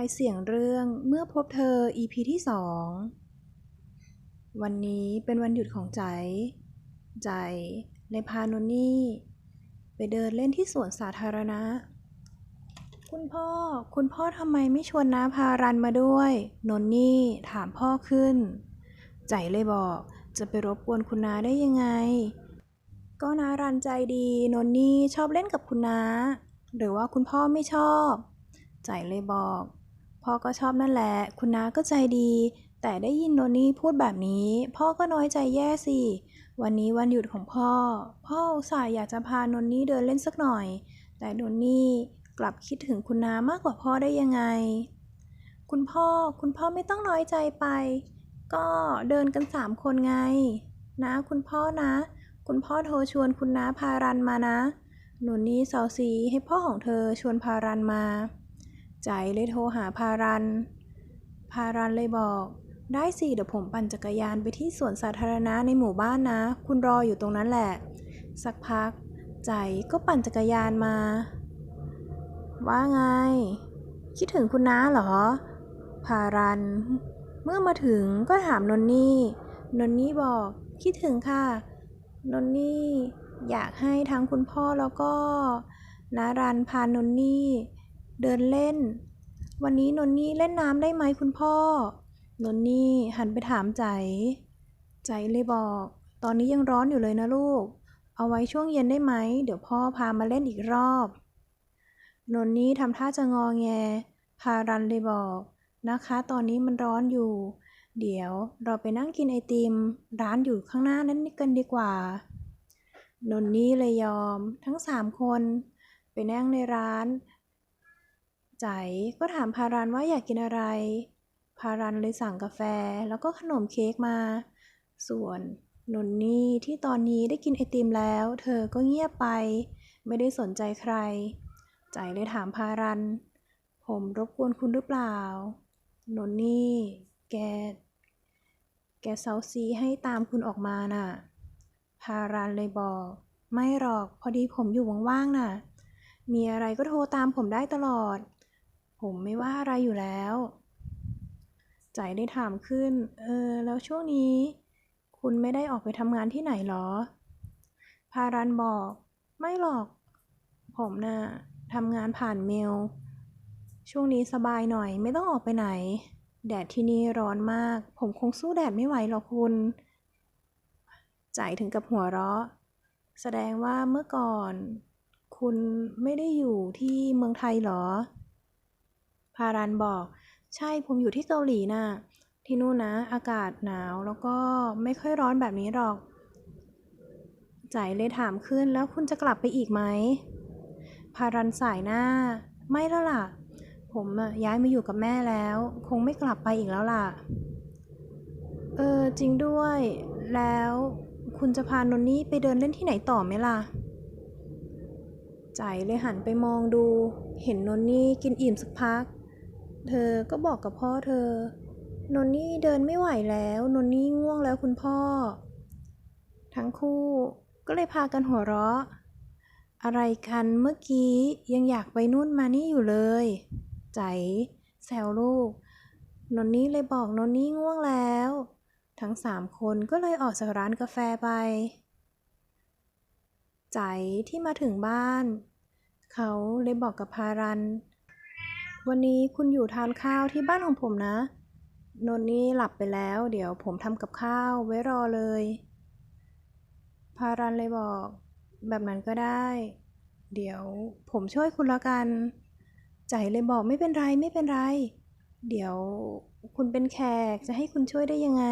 ายเสียงเรื่องเมื่อพบเธอ EP ที่สองวันนี้เป็นวันหยุดของใจ ใจเลยพานนนี่ ไปเดินเล่นที่สวนสาธารณะ คุณพ่อ คุณพ่อทำไมไม่ชวนน้าพารันมาด้วย นนนี่ถามพ่อขึ้น ใจเลยบอกจะไปรบกวนคุณน้าได้ยังไง ก็น้ารันใจดี นนนี่ชอบเล่นกับคุณน้า หรือว่าคุณพ่อไม่ชอบ ใจเลยบอก พ่อก็ชอบนั่นแหละ คุณน้าก็ใจดี แต่ได้ยินนนนี่พูดแบบนี้ พ่อก็น้อยใจแย่สิ วันนี้วันหยุดของพ่อ พ่ออุตส่าห์อยากจะพานนนี่เดินเล่นสักหน่อย แต่นนนี่กลับคิดถึงคุณน้ามากกว่าพ่อได้ยังไง คุณพ่อ คุณพ่อไม่ต้องน้อยใจไป ก็เดินกันสามคนไง นะคุณพ่อนะ คุณพ่อโทรชวนคุณน้าพารันมานะหนุนนี่เสาซีให้พ่อของเธอชวนพารันมา ใจเลยโทรหาพารัน พารันเลยบอก ได้สิเดี๋ยวผมปั่นจักรยานไปที่สวนสาธารณะในหมู่บ้านนะ คุณรออยู่ตรงนั้นแหละ สักพัก ใจก็ปั่นจักรยานมา ว่าไง คิดถึงคุณน้าเหรอ พารัน เมื่อมาถึงก็ถามนนนี่ นนนี่บอก คิดถึงค่ะ นนนี่อยากให้ทั้งคุณพ่อแล้วก็นารันพานนนี่ เดินเล่น วันนี้นนนี่เล่นน้ำได้ไหมคุณพ่อ นนนี่หันไปถามใจ ใจเลยบอก ตอนนี้ยังร้อนอยู่เลยนะลูก เอาไว้ช่วงเย็นได้ไหม เดี๋ยวพ่อพามาเล่นอีกรอบ นนนี่ทำท่าจะงอแง พารันเลยบอก นะคะ ตอนนี้มันร้อนอยู่ เดี๋ยวเราไปนั่งกินไอติม ร้านอยู่ข้างหน้านั้นกันดีกว่านนนี่เลยยอม ทั้งสามคน ไปนั่งในร้าน ใจก็ถามพารันว่าอยากกินอะไร พารันเลยสั่งกาแฟแล้วก็ขนมเค้กมา ส่วนนนนี่ที่ตอนนี้ได้กินไอติมแล้ว เธอก็เงียบไป ไม่ได้สนใจใคร ใจเลยถามพารัน ผมรบกวนคุณหรือเปล่านนนี่ แก แกเซาซีให้ตามคุณออกมาน่ะ พารันเลยบอก ไม่หรอกพอดีผมอยู่ว่างๆน่ะ มีอะไรก็โทรตามผมได้ตลอด ผมไม่ว่าอะไรอยู่แล้ว ใจได้ถามขึ้น เออ แล้วช่วงนี้ คุณไม่ได้ออกไปทำงานที่ไหนหรอ พารันบอก ไม่หรอก ผมน่ะทำงานผ่านเมล ช่วงนี้สบายหน่อยไม่ต้องออกไปไหน แดดที่นี่ร้อนมาก ผมคงสู้แดดไม่ไหวหรอกคุณใจถึงกับหัวเราะ แสดงว่าเมื่อก่อน คุณไม่ได้อยู่ที่เมืองไทยหรอารันบอก ใช่ผมอยู่ที่เกาหลีน่ะ ที่นู่นนะ อากาศหนาวแล้วก็ไม่ค่อยร้อนแบบนี้หรอกใจเลยถามขึ้นแล้วคุณจะกลับไปอีกไหมพารันสายหน้า ไม่แล้วล่ะ ผมอะย้ายมาอยู่กับแม่แล้ว คงไม่กลับไปอีกแล้วล่ะ เออจริงด้วย แล้วคุณจะพานนนี่ไปเดินเล่นที่ไหนต่อไหมล่ะใจเลยหันไปมองดู เห็นนนนี่กินอิ่มสักพัก เธอก็บอกกับพ่อเธอ นนนี่เดินไม่ไหวแล้ว นนนี่ง่วงแล้วคุณพ่อ ทั้งคู่ก็เลยพากันหัวเราะ อะไรกันเมื่อกี้ยังอยากไปนู่นมานี่อยู่เลย ใจแซวลูก นนนี่เลยบอกนนนี่ง่วงแล้ว ทั้งสามคนก็เลยออกจากร้านกาแฟไป ใจที่มาถึงบ้าน เขาเลยบอกกับพารัน วันนี้คุณอยู่ทานข้าวที่บ้านของผมนะ นนนี่หลับไปแล้ว เดี๋ยวผมทำกับข้าวไว้รอเลย พารันเลยบอก แบบนั้นก็ได้ เดี๋ยวผมช่วยคุณละกัน ใจเลยบอกไม่เป็นไรไม่เป็นไร เดี๋ยวคุณเป็นแขกจะให้คุณช่วยได้ยังไง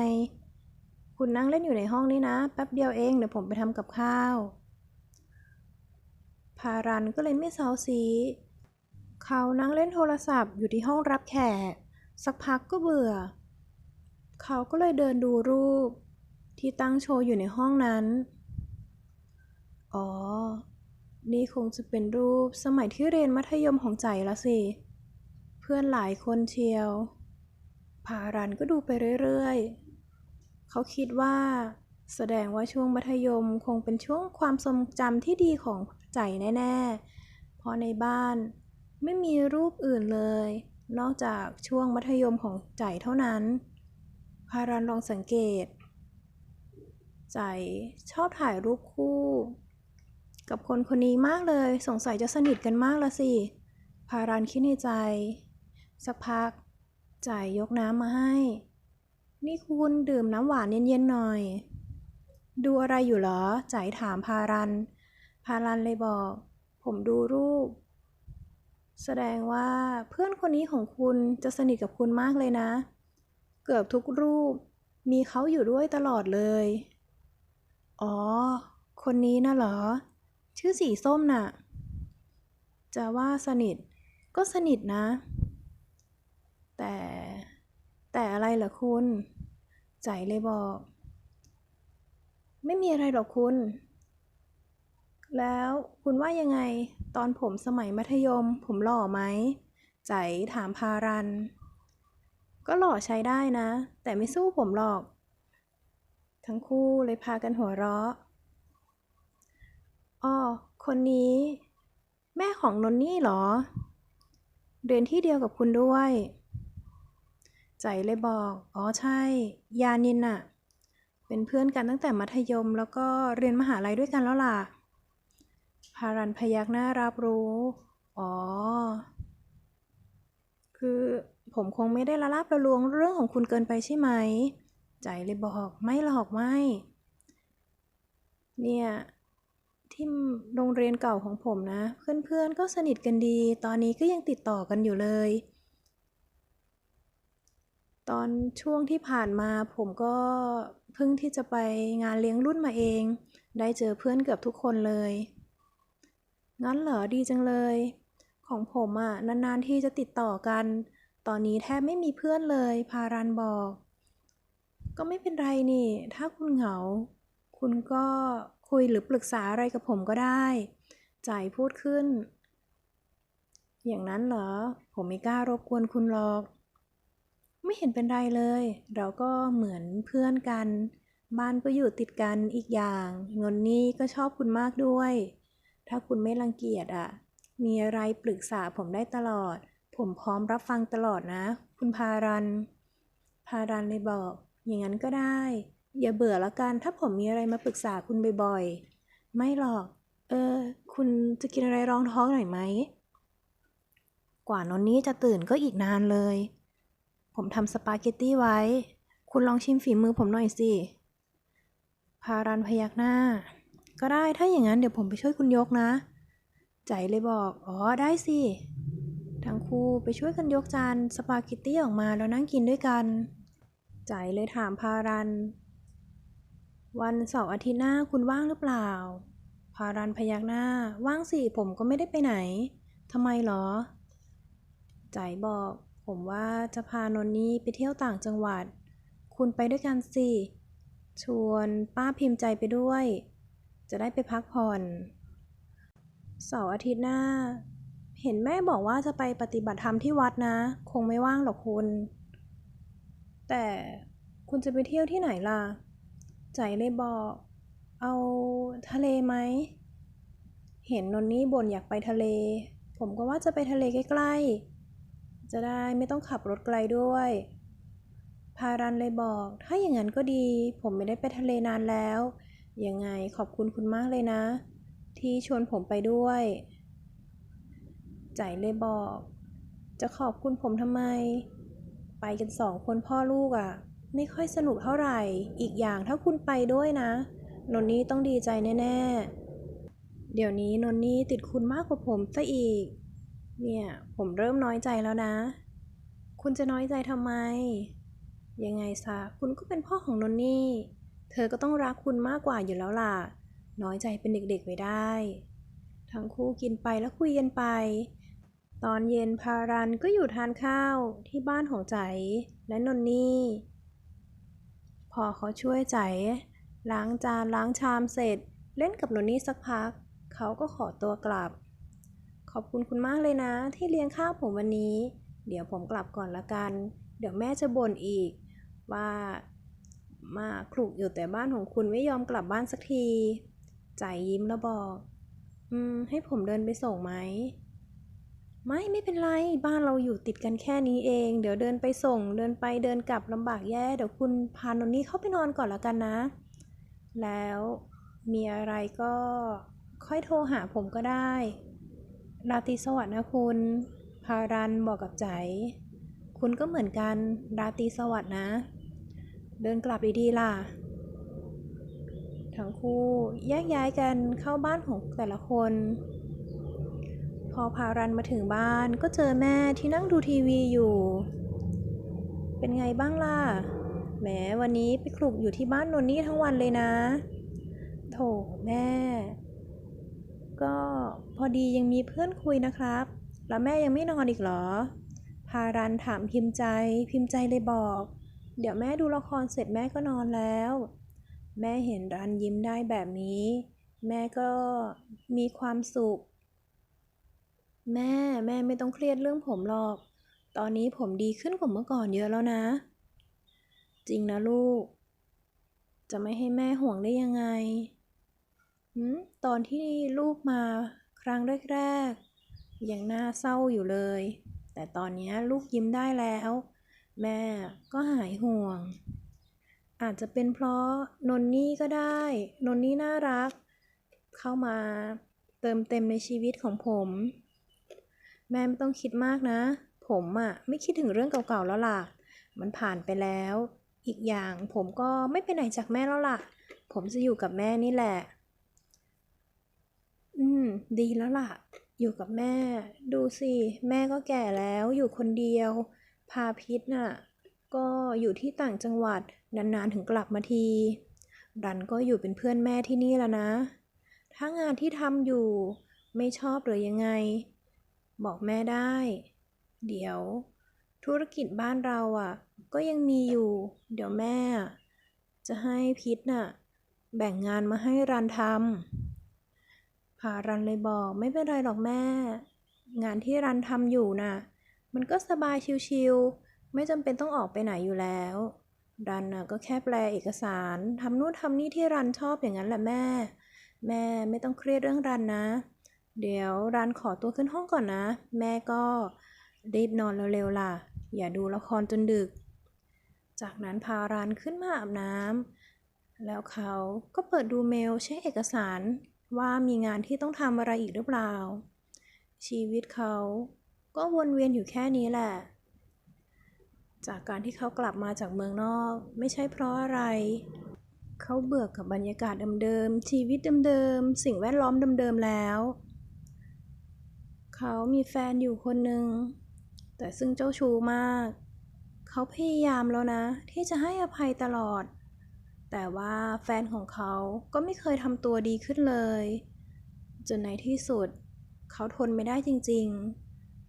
คุณนั่งเล่นอยู่ในห้องนี้นะ แป๊บเดียวเองเดี๋ยวผมไปทำกับข้าว พารันก็เลยไม่เซาซี เขานั่งเล่นโทรศัพท์อยู่ที่ห้องรับแขก สักพักก็เบื่อ เขาก็เลยเดินดูรูป ที่ตั้งโชว์อยู่ในห้องนั้น อ๋อ นี่คงจะเป็นรูปสมัยที่เรียนมัธยมของใจละสิ เพื่อนหลายคนเชียวพารันก็ดูไปเรื่อยๆ เขาคิดว่า แสดงว่าช่วงมัธยมคงเป็นช่วงความทรงจำที่ดีของใจแน่ๆ เพราะในบ้าน ไม่มีรูปอื่นเลย นอกจากช่วงมัธยมของใจเท่านั้น พารันลองสังเกต ใจชอบถ่ายรูปคู่ กับคนคนนี้มากเลย สงสัยจะสนิทกันมากละสิ พารันคิดในใจ สักพัก ใจยกน้ำมาให้ นี่คุณดื่มน้ำหวานเย็นๆหน่อย ดูอะไรอยู่เหรอ ใจถามพารัน พารันเลยบอก ผมดูรูป แสดงว่าเพื่อนคนนี้ของคุณจะสนิทกับคุณมากเลยนะ เกือบทุกรูปมีเขาอยู่ด้วยตลอดเลย อ๋อ คนนี้น่ะเหรอ ชื่อสีส้มน่ะ จะว่าสนิทก็สนิทนะ แต่แต่อะไรเหรอคุณ ใจเลยบอก ไม่มีอะไรหรอกคุณ แล้วคุณว่ายังไงตอนผมสมัยมัธยม ผมหล่อไหมใจถามพารัน ก็หล่อใช้ได้นะ แต่ไม่สู้ผมหรอก ทั้งคู่เลยพากันหัวเราะอ้อคนนี้ แม่ของนนนี่หรอ เรียนที่เดียวกับคุณด้วย ใจเลยบอก อ๋อใช่ ยานินน่ะเป็นเพื่อนกันตั้งแต่มัธยมแล้วก็เรียนมหาลัยด้วยกันแล้วล่ะ พารันพยักหน้ารับรู้ อ๋อ คือผมคงไม่ได้ละลาบละลวงเรื่องของคุณเกินไปใช่ไหม ใจเลยบอกไม่หรอกไม่ เนี่ย ที่โรงเรียนเก่าของผมนะ เพื่อนๆก็สนิทกันดี ตอนนี้ก็ยังติดต่อกันอยู่เลย ตอนช่วงที่ผ่านมาผมก็เพิ่งที่จะไปงานเลี้ยงรุ่นมาเอง ได้เจอเพื่อนเกือบทุกคนเลย งั้นเหรอดีจังเลย ของผมอะ่ะนานๆที่จะติดต่อกัน ตอนนี้แทบไม่มีเพื่อนเลย พารันบอก ก็ไม่เป็นไรนี่ ถ้าคุณเหงา คุณก็คุยหรือปรึกษาอะไรกับผมก็ได้ใจายพูดขึ้น อย่างนั้นเหรอ ผมไม่กล้ารบกวนคุณหรอก ไม่เห็นเป็นไรเลย เราก็เหมือนเพื่อนกัน บ้านก็อยู่ติดกันอีกอย่างเงินนี่ก็ชอบคุณมากด้วย ถ้าคุณไม่รังเกียจอะ มีอะไรปรึกษาผมได้ตลอด ผมพร้อมรับฟังตลอดนะ คุณพารัน พารันเลยบอก อย่างนั้นก็ได้ อย่าเบื่อละกัน ถ้าผมมีอะไรมาปรึกษาคุณบ่อยๆ ไม่หรอก เออ คุณจะกินอะไรรองท้องหน่อยไหม กว่านนนี้จะตื่นก็อีกนานเลย ผมทำสปาเกตตี้ไว้ คุณลองชิมฝีมือผมหน่อยสิ พารันพยักหน้า ก็ได้ถ้าอย่างนั้นเดี๋ยวผมไปช่วยคุณยกนะ ใจเลยบอก อ๋อได้สิ ทั้งคู่ไปช่วยกันยกจานสปาเกตตี้ออกมาแล้วนั่งกินด้วยกัน ใจเลยถามพารัน วันเสาร์อาทิตย์หน้าคุณว่างหรือเปล่า พารันพยักหน้า ว่างสิ ผมก็ไม่ได้ไปไหนทำไมเหรอ ใจบอก ผมว่าจะพานนนี่ไปเที่ยวต่างจังหวัด คุณไปด้วยกันสิ ชวนป้าพิมพ์ใจไปด้วย จะได้ไปพักผ่อนเสาร์อาทิตย์หน้า เห็นแม่บอกว่าจะไปปฏิบัติธรรมที่วัดนะ คงไม่ว่างหรอกคุณ แต่คุณจะไปเที่ยวที่ไหนล่ะ ใจเลยบอก เอาทะเลไหม เห็นนนนี่บ่นอยากไปทะเล ผมก็ว่าจะไปทะเลใกล้ๆ จะได้ไม่ต้องขับรถไกลด้วย พารันเลยบอก ถ้าอย่างนั้นก็ดี ผมไม่ได้ไปทะเลนานแล้ว ยังไงขอบคุณคุณมากเลยนะ ที่ชวนผมไปด้วยใจเลยบอก จะขอบคุณผมทำไม ไปกันสองคนพ่อลูกอะ่ะ ไม่ค่อยสนุกเท่าไหร่ อีกอย่างถ้าคุณไปด้วยนะ นนนี่ต้องดีใจแน่ๆ เดี๋ยวนี้นนนี่ติดคุณมากกว่าผมซะอีก เนี่ย ผมเริ่มน้อยใจแล้วนะ คุณจะน้อยใจทำไม ยังไงซะคุณก็เป็นพ่อของนนนี่ เธอก็ต้องรักคุณมากกว่าอยู่แล้วล่ะ น้อยใจเป็นเด็กๆไว้ได้ ทั้งคู่กินไปแล้วคุยกันไป ตอนเย็นพารันก็อยู่ทานข้าวที่บ้านของใจและนนนี่ พอเขาช่วยใจล้างจานล้างชามเสร็จ เล่นกับนนนี่สักพัก เขาก็ขอตัวกลับ ขอบคุณคุณมากเลยนะ ที่เลี้ยงข้าวผมวันนี้ เดี๋ยวผมกลับก่อนละกัน เดี๋ยวแม่จะบ่นอีกว่า มาคลุกอยู่แต่บ้านของคุณไม่ยอมกลับบ้านสักที ใจยิ้มแล้วบอก อืม ให้ผมเดินไปส่งไหม ไม่ไม่เป็นไร บ้านเราอยู่ติดกันแค่นี้เอง เดี๋ยวเดินไปส่ง เดินไปเดินกลับลำบากแย่ เดี๋ยวคุณพานนนี่เข้าไปนอนก่อนละกันนะ แล้วมีอะไรก็ค่อยโทรหาผมก็ได้ ราตรีสวัสดิ์นะคุณ พารันบอกกับใจ คุณก็เหมือนกัน ราตรีสวัสดิ์นะ เดินกลับดีๆล่ะ ทั้งคู่แยกย้ายกันเข้าบ้านของแต่ละคน พอพารันมาถึงบ้านก็เจอแม่ที่นั่งดูทีวีอยู่ เป็นไงบ้างล่ะ แหมวันนี้ไปคลุกอยู่ที่บ้านนนนี่ทั้งวันเลยนะ โถแม่ ก็พอดียังมีเพื่อนคุยนะครับ แล้วแม่ยังไม่นอนอีกเหรอ พารันถามพิมพ์ใจ พิมพ์ใจเลยบอก เดี๋ยวแม่ดูละครเสร็จแม่ก็นอนแล้ว แม่เห็นรันยิ้มได้แบบนี้ แม่ก็มีความสุข แม่แม่ไม่ต้องเครียดเรื่องผมหรอก ตอนนี้ผมดีขึ้นกว่าเมื่อก่อนเยอะแล้วนะ จริงนะลูก จะไม่ให้แม่ห่วงได้ยังไงหืมตอนที่ลูกมาครั้งแรกๆยังน่าเศร้าอยู่เลย แต่ตอนนี้ลูกยิ้มได้แล้ว แม่ก็หายห่วง อาจจะเป็นเพราะนนนี่ก็ได้ นนนี่น่ารัก เข้ามาเติมเต็มในชีวิตของผม แม่ไม่ต้องคิดมากนะ ผมอะไม่คิดถึงเรื่องเก่าๆแล้วล่ะ มันผ่านไปแล้ว อีกอย่างผมก็ไม่ไปไหนจากแม่แล้วล่ะ ผมจะอยู่กับแม่นี่แหละ อืม ดีแล้วล่ะ อยู่กับแม่ ดูสิ แม่ก็แก่แล้วอยู่คนเดียว พาพิษน่ะก็อยู่ที่ต่างจังหวัดนานๆถึงกลับมาที รันก็อยู่เป็นเพื่อนแม่ที่นี่แล้วนะ ถ้างานที่ทำอยู่ไม่ชอบหรือยังไง บอกแม่ได้ เดี๋ยว ธุรกิจบ้านเราอะ ก็ยังมีอยู่ เดี๋ยวแม่ จะให้พิษน่ะแบ่งงานมาให้รันทำพารันเลยบอกไม่เป็นไรหรอกแม่ งานที่รันทำอยู่น่ะ มันก็สบายชิวๆไม่จำเป็นต้องออกไปไหนอยู่แล้ว รันน่ะก็แค่แปลเอกสารทำนู่นทำนี่ที่รันชอบอย่างนั้นแหละแม่ แม่ไม่ต้องเครียดเรื่องรันนะ เดี๋ยวรันขอตัวขึ้นห้องก่อนนะ แม่ก็รีบนอนเร็วๆล่ะ อย่าดูละครจนดึก จากนั้นพารันขึ้นมาอาบน้ำแล้วเขาก็เปิดดูเมลเช็คเอกสารว่ามีงานที่ต้องทำอะไรอีกหรือเปล่า ชีวิตเขา ก็วนเวียนอยู่แค่นี้แหละ จากการที่เขากลับมาจากเมืองนอก ไม่ใช่เพราะอะไร เขาเบื่อกับบรรยากาศเดิมๆชีวิตเดิมๆสิ่งแวดล้อมเดิมๆแล้ว เขามีแฟนอยู่คนหนึ่งแต่ซึ่งเจ้าชู้มาก เขาพยายามแล้วนะ ที่จะให้อภัยตลอด แต่ว่าแฟนของเขาก็ไม่เคยทำตัวดีขึ้นเลย จนในที่สุด เขาทนไม่ได้จริง ๆ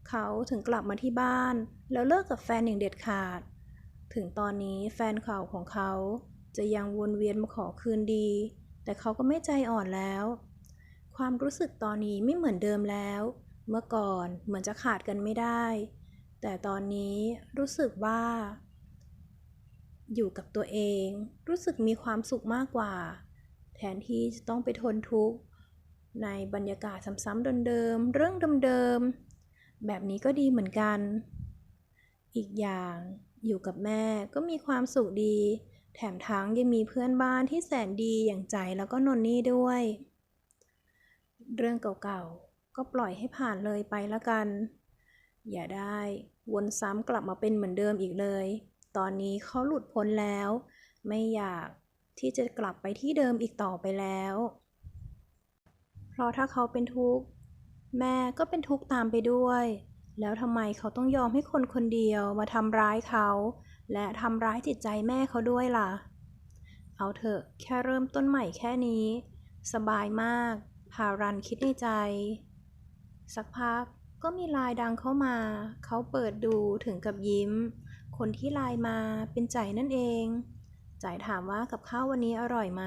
เขาถึงกลับมาที่บ้าน แล้วเลิกกับแฟนอย่างเด็ดขาด ถึงตอนนี้แฟนเก่าของเขาจะยังวนเวียนมาขอคืนดี แต่เขาก็ไม่ใจอ่อนแล้ว ความรู้สึกตอนนี้ไม่เหมือนเดิมแล้ว เมื่อก่อนเหมือนจะขาดกันไม่ได้ แต่ตอนนี้รู้สึกว่า อยู่กับตัวเอง รู้สึกมีความสุขมากกว่า แทนที่จะต้องไปทนทุกข์ในบรรยากาศซ้ำๆเดิมๆเรื่องเดิมๆ แบบนี้ก็ดีเหมือนกัน อีกอย่างอยู่กับแม่ก็มีความสุขดี แถมทั้งยังมีเพื่อนบ้านที่แสนดีอย่างใจแล้วก็นนนี่ด้วย เรื่องเก่าๆ ก็ปล่อยให้ผ่านเลยไปละกัน อย่าได้วนซ้ำกลับมาเป็นเหมือนเดิมอีกเลย ตอนนี้เขาหลุดพ้นแล้ว ไม่อยากที่จะกลับไปที่เดิมอีกต่อไปแล้ว เพราะถ้าเขาเป็นทุกข์ แม่ก็เป็นทุกข์ตามไปด้วย แล้วทำไมเขาต้องยอมให้คนคนเดียวมาทำร้ายเขา และทำร้ายจิตใจแม่เขาด้วยล่ะ เอาเถอะแค่เริ่มต้นใหม่แค่นี้ สบายมาก พารันคิดในใจ สักพักก็มีไลายดังเข้ามา เขาเปิดดูถึงกับยิ้ม คนที่ไลน์มาเป็นใจนั่นเองใจายถามว่ากับข้าววันนี้อร่อยไหม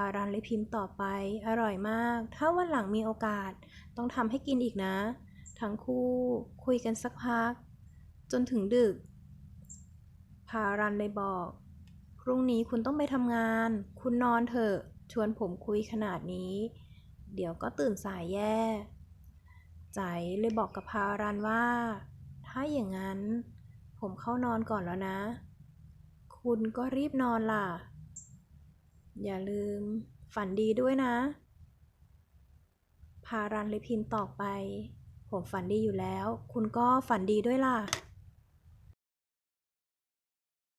ารันเลยพิมพ์ต่อไป อร่อยมาก ถ้าวันหลังมีโอกาส ต้องทำให้กินอีกนะ ทั้งคู่คุยกันสักพัก จนถึงดึก พารันเลยบอก พรุ่งนี้คุณต้องไปทำงาน คุณนอนเถอะ ชวนผมคุยขนาดนี้ เดี๋ยวก็ตื่นสายแย่ ใจเลยบอกกับพารันว่า ถ้าอย่างนั้น ผมเข้านอนก่อนแล้วนะ คุณก็รีบนอนล่ะ อย่าลืมฝันดีด้วยนะ พารันลิพินต่อไป ผมฝันดีอยู่แล้ว คุณก็ฝันดีด้วยล่ะ